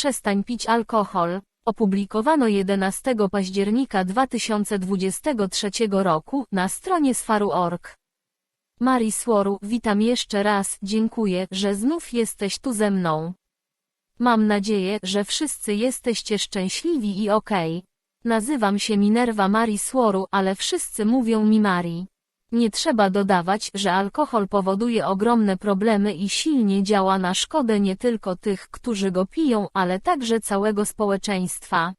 Przestań pić alkohol. Opublikowano 11 października 2023 roku na stronie sfaru.org. Mari Słoru, witam jeszcze raz, dziękuję, że znów jesteś tu ze mną. Mam nadzieję, że wszyscy jesteście szczęśliwi i okej. Nazywam się Minerva Mari Słoru, ale wszyscy mówią mi Mari. Nie trzeba dodawać, że alkohol powoduje ogromne problemy i silnie działa na szkodę nie tylko tych, którzy go piją, ale także całego społeczeństwa.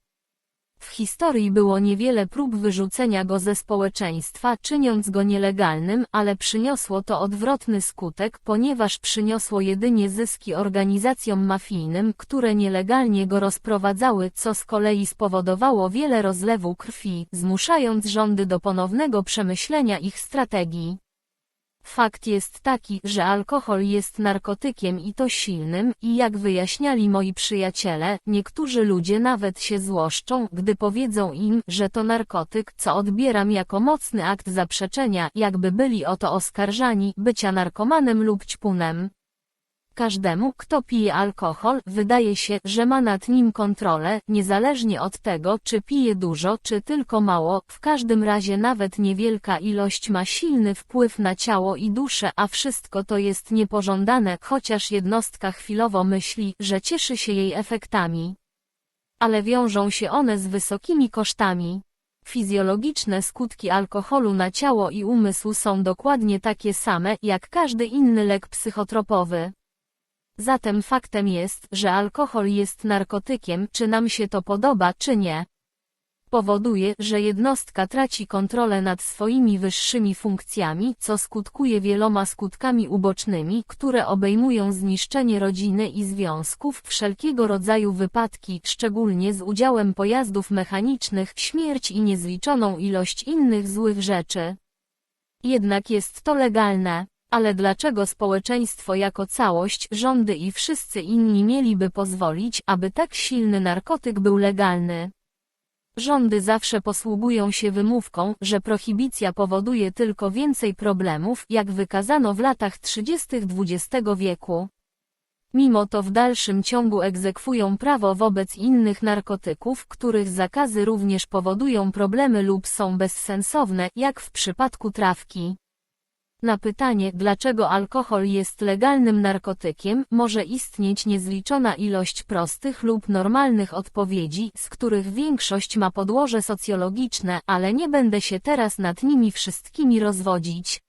W historii było niewiele prób wyrzucenia go ze społeczeństwa, czyniąc go nielegalnym, ale przyniosło to odwrotny skutek, ponieważ przyniosło jedynie zyski organizacjom mafijnym, które nielegalnie go rozprowadzały, co z kolei spowodowało wiele rozlewu krwi, zmuszając rządy do ponownego przemyślenia ich strategii. Fakt jest taki, że alkohol jest narkotykiem i to silnym, i jak wyjaśniali moi przyjaciele, niektórzy ludzie nawet się złoszczą, gdy powiedzą im, że to narkotyk, co odbieram jako mocny akt zaprzeczenia, jakby byli o to oskarżani, bycia narkomanem lub ćpunem. Każdemu, kto pije alkohol, wydaje się, że ma nad nim kontrolę, niezależnie od tego, czy pije dużo, czy tylko mało, w każdym razie nawet niewielka ilość ma silny wpływ na ciało i duszę, a wszystko to jest niepożądane, chociaż jednostka chwilowo myśli, że cieszy się jej efektami. Ale wiążą się one z wysokimi kosztami. Fizjologiczne skutki alkoholu na ciało i umysł są dokładnie takie same, jak każdy inny lek psychotropowy. Zatem faktem jest, że alkohol jest narkotykiem, czy nam się to podoba, czy nie. Powoduje, że jednostka traci kontrolę nad swoimi wyższymi funkcjami, co skutkuje wieloma skutkami ubocznymi, które obejmują zniszczenie rodziny i związków, wszelkiego rodzaju wypadki, szczególnie z udziałem pojazdów mechanicznych, śmierć i niezliczoną ilość innych złych rzeczy. Jednak jest to legalne. Ale dlaczego społeczeństwo jako całość, rządy i wszyscy inni mieliby pozwolić, aby tak silny narkotyk był legalny? Rządy zawsze posługują się wymówką, że prohibicja powoduje tylko więcej problemów, jak wykazano w latach 30. XX wieku. Mimo to w dalszym ciągu egzekwują prawo wobec innych narkotyków, których zakazy również powodują problemy lub są bezsensowne, jak w przypadku trawki. Na pytanie, dlaczego alkohol jest legalnym narkotykiem, może istnieć niezliczona ilość prostych lub normalnych odpowiedzi, z których większość ma podłoże socjologiczne, ale nie będę się teraz nad nimi wszystkimi rozwodzić.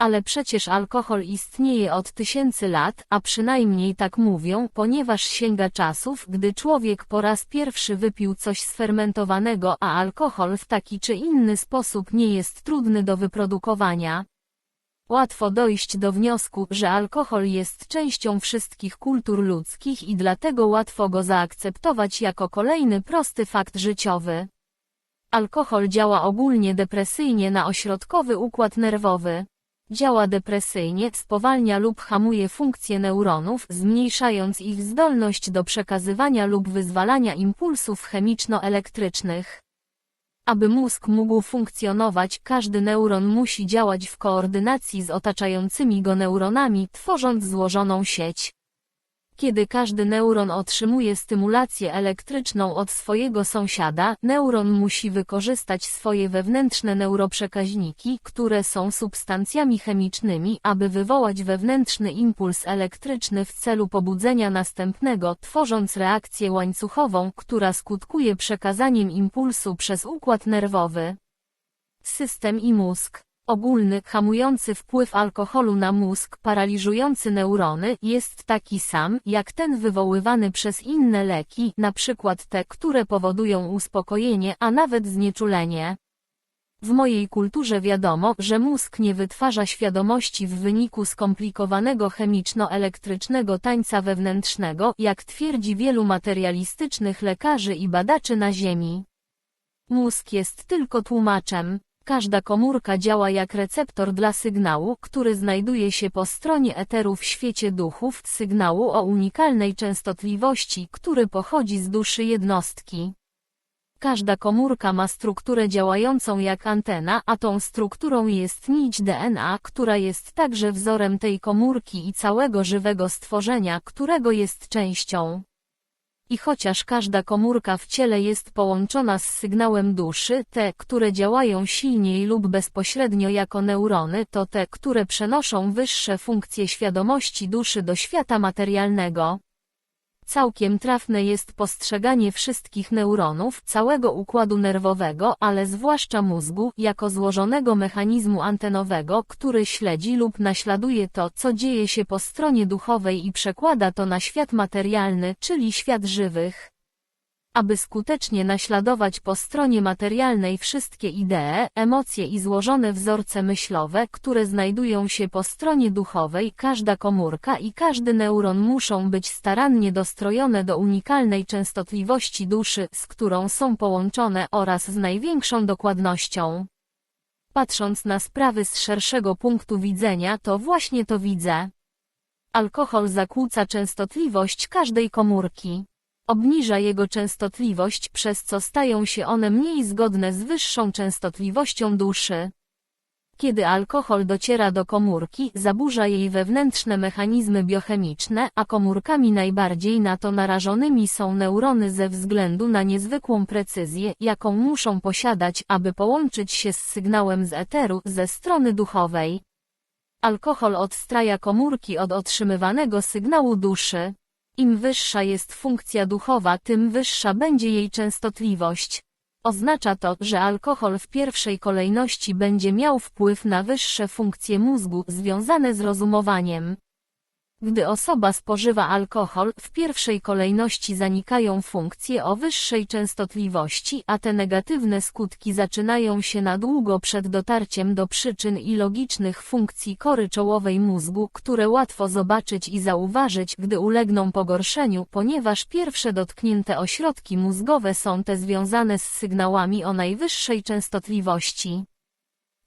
Ale przecież alkohol istnieje od tysięcy lat, a przynajmniej tak mówią, ponieważ sięga czasów, gdy człowiek po raz pierwszy wypił coś sfermentowanego, a alkohol w taki czy inny sposób nie jest trudny do wyprodukowania. Łatwo dojść do wniosku, że alkohol jest częścią wszystkich kultur ludzkich i dlatego łatwo go zaakceptować jako kolejny prosty fakt życiowy. Alkohol działa ogólnie depresyjnie na ośrodkowy układ nerwowy. Działa depresyjnie, spowalnia lub hamuje funkcje neuronów, zmniejszając ich zdolność do przekazywania lub wyzwalania impulsów chemiczno-elektrycznych. Aby mózg mógł funkcjonować, każdy neuron musi działać w koordynacji z otaczającymi go neuronami, tworząc złożoną sieć. Kiedy każdy neuron otrzymuje stymulację elektryczną od swojego sąsiada, neuron musi wykorzystać swoje wewnętrzne neuroprzekaźniki, które są substancjami chemicznymi, aby wywołać wewnętrzny impuls elektryczny w celu pobudzenia następnego, tworząc reakcję łańcuchową, która skutkuje przekazaniem impulsu przez układ nerwowy. System i mózg Ogólny, hamujący wpływ alkoholu na mózg, paraliżujący neurony, jest taki sam, jak ten wywoływany przez inne leki, np. te, które powodują uspokojenie, a nawet znieczulenie. W mojej kulturze wiadomo, że mózg nie wytwarza świadomości w wyniku skomplikowanego chemiczno-elektrycznego tańca wewnętrznego, jak twierdzi wielu materialistycznych lekarzy i badaczy na Ziemi. Mózg jest tylko tłumaczem. Każda komórka działa jak receptor dla sygnału, który znajduje się po stronie eteru w świecie duchów, sygnału o unikalnej częstotliwości, który pochodzi z duszy jednostki. Każda komórka ma strukturę działającą jak antena, a tą strukturą jest nić DNA, która jest także wzorem tej komórki i całego żywego stworzenia, którego jest częścią. I chociaż każda komórka w ciele jest połączona z sygnałem duszy, te, które działają silniej lub bezpośrednio jako neurony, to te, które przenoszą wyższe funkcje świadomości duszy do świata materialnego. Całkiem trafne jest postrzeganie wszystkich neuronów, całego układu nerwowego, ale zwłaszcza mózgu, jako złożonego mechanizmu antenowego, który śledzi lub naśladuje to, co dzieje się po stronie duchowej i przekłada to na świat materialny, czyli świat żywych. Aby skutecznie naśladować po stronie materialnej wszystkie idee, emocje i złożone wzorce myślowe, które znajdują się po stronie duchowej, każda komórka i każdy neuron muszą być starannie dostrojone do unikalnej częstotliwości duszy, z którą są połączone oraz z największą dokładnością. Patrząc na sprawy z szerszego punktu widzenia, to właśnie to widzę. Alkohol zakłóca częstotliwość każdej komórki obniża jego częstotliwość, przez co stają się one mniej zgodne z wyższą częstotliwością duszy. Kiedy alkohol dociera do komórki, zaburza jej wewnętrzne mechanizmy biochemiczne, a komórkami najbardziej na to narażonymi są neurony ze względu na niezwykłą precyzję, jaką muszą posiadać, aby połączyć się z sygnałem z eteru ze strony duchowej. Alkohol odstraja komórki od otrzymywanego sygnału duszy. Im wyższa jest funkcja duchowa, tym wyższa będzie jej częstotliwość. Oznacza to, że alkohol w pierwszej kolejności będzie miał wpływ na wyższe funkcje mózgu związane z rozumowaniem. Gdy osoba spożywa alkohol, w pierwszej kolejności zanikają funkcje o wyższej częstotliwości, a te negatywne skutki zaczynają się na długo przed dotarciem do przyczyn i logicznych funkcji kory czołowej mózgu, które łatwo zobaczyć i zauważyć, gdy ulegną pogorszeniu, ponieważ pierwsze dotknięte ośrodki mózgowe są te związane z sygnałami o najwyższej częstotliwości.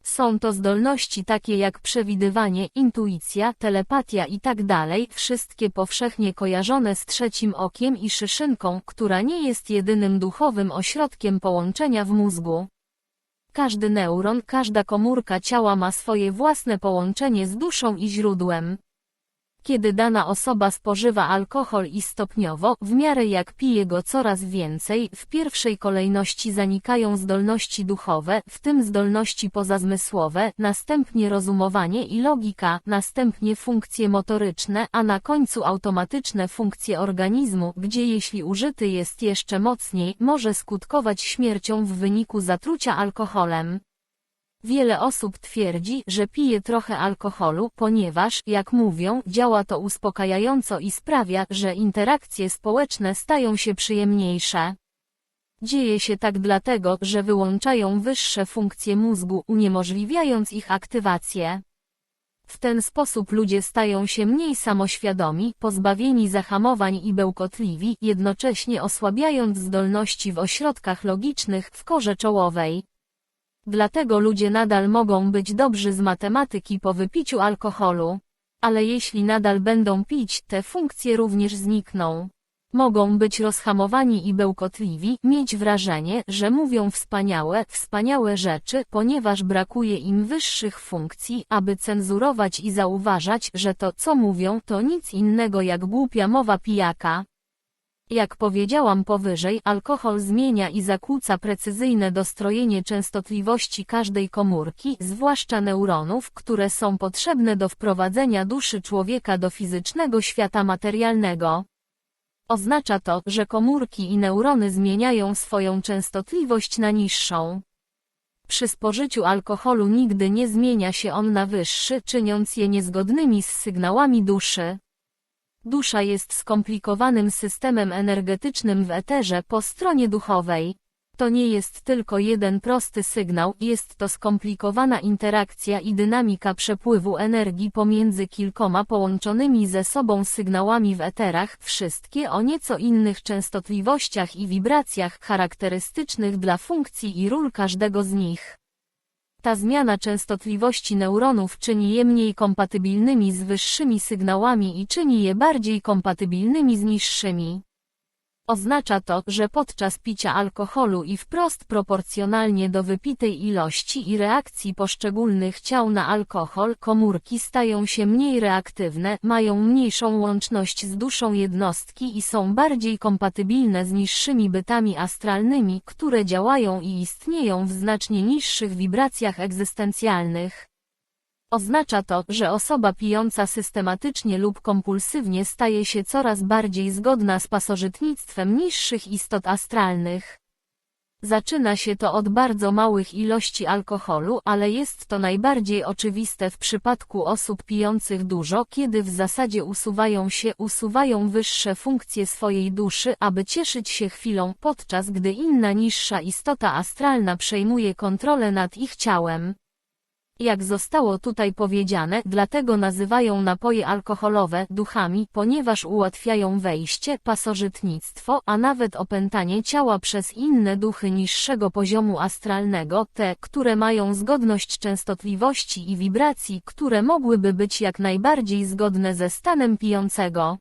Są to zdolności takie jak przewidywanie, intuicja, telepatia itd., tak wszystkie powszechnie kojarzone z trzecim okiem i szyszynką, która nie jest jedynym duchowym ośrodkiem połączenia w mózgu. Każdy neuron, każda komórka ciała ma swoje własne połączenie z duszą i źródłem. Kiedy dana osoba spożywa alkohol i stopniowo, w miarę jak pije go coraz więcej, w pierwszej kolejności zanikają zdolności duchowe, w tym zdolności pozazmysłowe, następnie rozumowanie i logika, następnie funkcje motoryczne, a na końcu automatyczne funkcje organizmu, gdzie jeśli użyty jest jeszcze mocniej, może skutkować śmiercią w wyniku zatrucia alkoholem. Wiele osób twierdzi, że pije trochę alkoholu, ponieważ, jak mówią, działa to uspokajająco i sprawia, że interakcje społeczne stają się przyjemniejsze. Dzieje się tak dlatego, że wyłączają wyższe funkcje mózgu, uniemożliwiając ich aktywację. W ten sposób ludzie stają się mniej samoświadomi, pozbawieni zahamowań i bełkotliwi, jednocześnie osłabiając zdolności w ośrodkach logicznych w korze czołowej. Dlatego ludzie nadal mogą być dobrzy z matematyki po wypiciu alkoholu. Ale jeśli nadal będą pić, te funkcje również znikną. Mogą być rozhamowani i bełkotliwi, mieć wrażenie, że mówią wspaniałe, wspaniałe rzeczy, ponieważ brakuje im wyższych funkcji, aby cenzurować i zauważać, że to, co mówią, to nic innego jak głupia mowa pijaka. Jak powiedziałam powyżej, alkohol zmienia i zakłóca precyzyjne dostrojenie częstotliwości każdej komórki, zwłaszcza neuronów, które są potrzebne do wprowadzenia duszy człowieka do fizycznego świata materialnego. Oznacza to, że komórki i neurony zmieniają swoją częstotliwość na niższą. Przy spożyciu alkoholu nigdy nie zmienia się on na wyższy, czyniąc je niezgodnymi z sygnałami duszy. Dusza jest skomplikowanym systemem energetycznym w eterze po stronie duchowej. To nie jest tylko jeden prosty sygnał, jest to skomplikowana interakcja i dynamika przepływu energii pomiędzy kilkoma połączonymi ze sobą sygnałami w eterach, wszystkie o nieco innych częstotliwościach i wibracjach charakterystycznych dla funkcji i ról każdego z nich. Ta zmiana częstotliwości neuronów czyni je mniej kompatybilnymi z wyższymi sygnałami i czyni je bardziej kompatybilnymi z niższymi. Oznacza to, że podczas picia alkoholu i wprost proporcjonalnie do wypitej ilości i reakcji poszczególnych ciał na alkohol komórki stają się mniej reaktywne, mają mniejszą łączność z duszą jednostki i są bardziej kompatybilne z niższymi bytami astralnymi, które działają i istnieją w znacznie niższych wibracjach egzystencjalnych. Oznacza to, że osoba pijąca systematycznie lub kompulsywnie staje się coraz bardziej zgodna z pasożytnictwem niższych istot astralnych. Zaczyna się to od bardzo małych ilości alkoholu, ale jest to najbardziej oczywiste w przypadku osób pijących dużo, kiedy w zasadzie usuwają się, usuwają wyższe funkcje swojej duszy, aby cieszyć się chwilą, podczas gdy inna niższa istota astralna przejmuje kontrolę nad ich ciałem. Jak zostało tutaj powiedziane, dlatego nazywają napoje alkoholowe duchami, ponieważ ułatwiają wejście, pasożytnictwo, a nawet opętanie ciała przez inne duchy niższego poziomu astralnego, te, które mają zgodność częstotliwości i wibracji, które mogłyby być jak najbardziej zgodne ze stanem pijącego.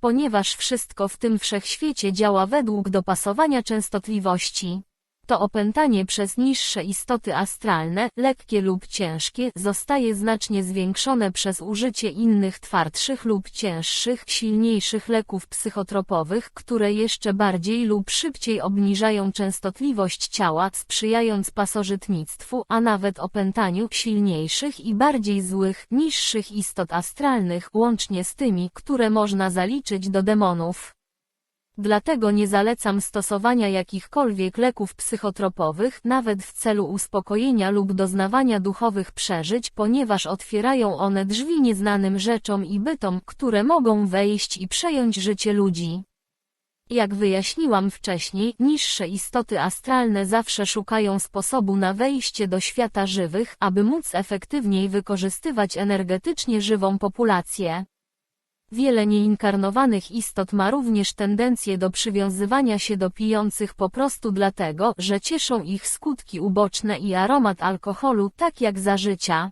Ponieważ wszystko w tym wszechświecie działa według dopasowania częstotliwości to opętanie przez niższe istoty astralne, lekkie lub ciężkie, zostaje znacznie zwiększone przez użycie innych twardszych lub cięższych, silniejszych leków psychotropowych, które jeszcze bardziej lub szybciej obniżają częstotliwość ciała, sprzyjając pasożytnictwu, a nawet opętaniu silniejszych i bardziej złych, niższych istot astralnych, łącznie z tymi, które można zaliczyć do demonów. Dlatego nie zalecam stosowania jakichkolwiek leków psychotropowych, nawet w celu uspokojenia lub doznawania duchowych przeżyć, ponieważ otwierają one drzwi nieznanym rzeczom i bytom, które mogą wejść i przejąć życie ludzi. Jak wyjaśniłam wcześniej, niższe istoty astralne zawsze szukają sposobu na wejście do świata żywych, aby móc efektywniej wykorzystywać energetycznie żywą populację. Wiele nieinkarnowanych istot ma również tendencję do przywiązywania się do pijących po prostu dlatego, że cieszą ich skutki uboczne i aromat alkoholu tak jak za życia.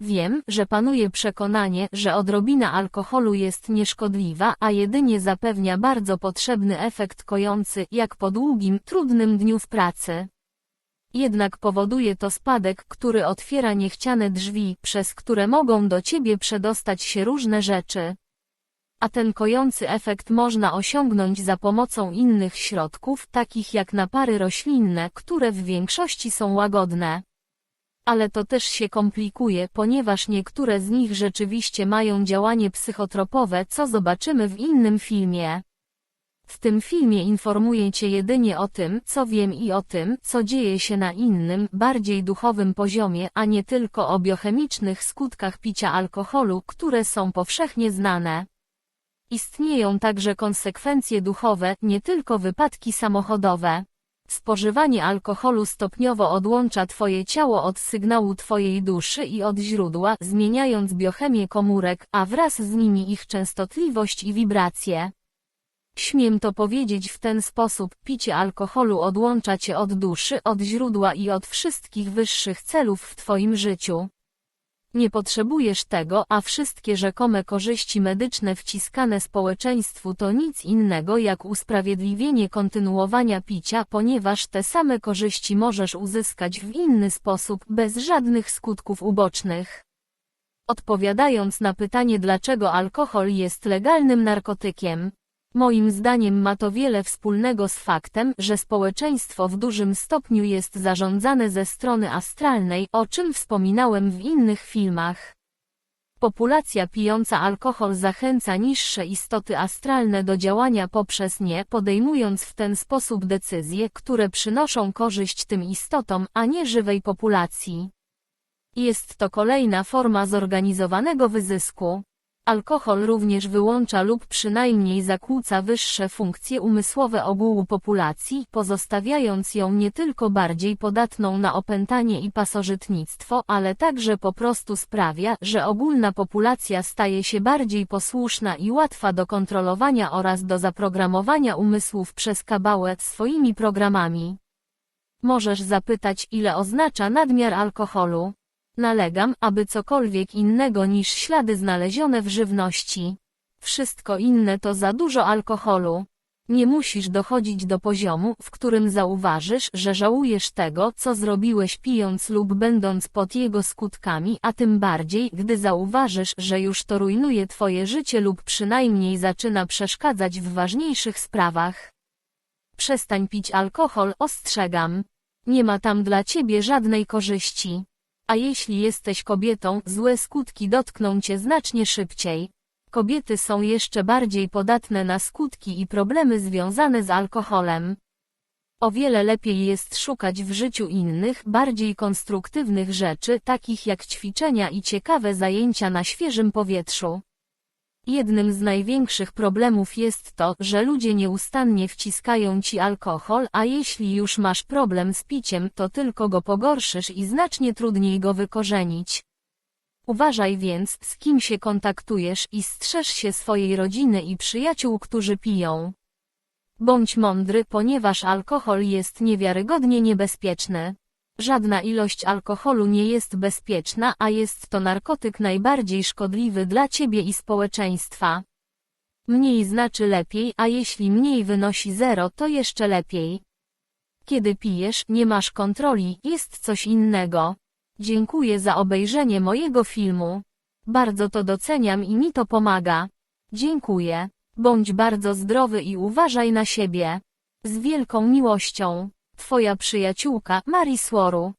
Wiem, że panuje przekonanie, że odrobina alkoholu jest nieszkodliwa, a jedynie zapewnia bardzo potrzebny efekt kojący, jak po długim, trudnym dniu w pracy. Jednak powoduje to spadek, który otwiera niechciane drzwi, przez które mogą do ciebie przedostać się różne rzeczy a ten kojący efekt można osiągnąć za pomocą innych środków, takich jak napary roślinne, które w większości są łagodne. Ale to też się komplikuje, ponieważ niektóre z nich rzeczywiście mają działanie psychotropowe, co zobaczymy w innym filmie. W tym filmie informuję Cię jedynie o tym, co wiem i o tym, co dzieje się na innym, bardziej duchowym poziomie, a nie tylko o biochemicznych skutkach picia alkoholu, które są powszechnie znane. Istnieją także konsekwencje duchowe, nie tylko wypadki samochodowe. Spożywanie alkoholu stopniowo odłącza Twoje ciało od sygnału Twojej duszy i od źródła, zmieniając biochemię komórek, a wraz z nimi ich częstotliwość i wibracje. Śmiem to powiedzieć w ten sposób, picie alkoholu odłącza Cię od duszy, od źródła i od wszystkich wyższych celów w Twoim życiu. Nie potrzebujesz tego, a wszystkie rzekome korzyści medyczne wciskane społeczeństwu to nic innego jak usprawiedliwienie kontynuowania picia, ponieważ te same korzyści możesz uzyskać w inny sposób, bez żadnych skutków ubocznych. Odpowiadając na pytanie dlaczego alkohol jest legalnym narkotykiem, Moim zdaniem ma to wiele wspólnego z faktem, że społeczeństwo w dużym stopniu jest zarządzane ze strony astralnej, o czym wspominałem w innych filmach. Populacja pijąca alkohol zachęca niższe istoty astralne do działania poprzez nie, podejmując w ten sposób decyzje, które przynoszą korzyść tym istotom, a nie żywej populacji. Jest to kolejna forma zorganizowanego wyzysku. Alkohol również wyłącza lub przynajmniej zakłóca wyższe funkcje umysłowe ogółu populacji, pozostawiając ją nie tylko bardziej podatną na opętanie i pasożytnictwo, ale także po prostu sprawia, że ogólna populacja staje się bardziej posłuszna i łatwa do kontrolowania oraz do zaprogramowania umysłów przez kabałę swoimi programami. Możesz zapytać, ile oznacza nadmiar alkoholu. Nalegam, aby cokolwiek innego niż ślady znalezione w żywności. Wszystko inne to za dużo alkoholu. Nie musisz dochodzić do poziomu, w którym zauważysz, że żałujesz tego, co zrobiłeś pijąc lub będąc pod jego skutkami, a tym bardziej, gdy zauważysz, że już to rujnuje twoje życie lub przynajmniej zaczyna przeszkadzać w ważniejszych sprawach. Przestań pić alkohol, ostrzegam. Nie ma tam dla ciebie żadnej korzyści. A jeśli jesteś kobietą, złe skutki dotkną cię znacznie szybciej. Kobiety są jeszcze bardziej podatne na skutki i problemy związane z alkoholem. O wiele lepiej jest szukać w życiu innych, bardziej konstruktywnych rzeczy, takich jak ćwiczenia i ciekawe zajęcia na świeżym powietrzu. Jednym z największych problemów jest to, że ludzie nieustannie wciskają ci alkohol, a jeśli już masz problem z piciem, to tylko go pogorszysz i znacznie trudniej go wykorzenić. Uważaj więc, z kim się kontaktujesz i strzeż się swojej rodziny i przyjaciół, którzy piją. Bądź mądry, ponieważ alkohol jest niewiarygodnie niebezpieczny. Żadna ilość alkoholu nie jest bezpieczna, a jest to narkotyk najbardziej szkodliwy dla ciebie i społeczeństwa. Mniej znaczy lepiej, a jeśli mniej wynosi zero, to jeszcze lepiej. Kiedy pijesz, nie masz kontroli, jest coś innego. Dziękuję za obejrzenie mojego filmu. Bardzo to doceniam i mi to pomaga. Dziękuję. Bądź bardzo zdrowy i uważaj na siebie. Z wielką miłością. Twoja przyjaciółka, Marisłoru.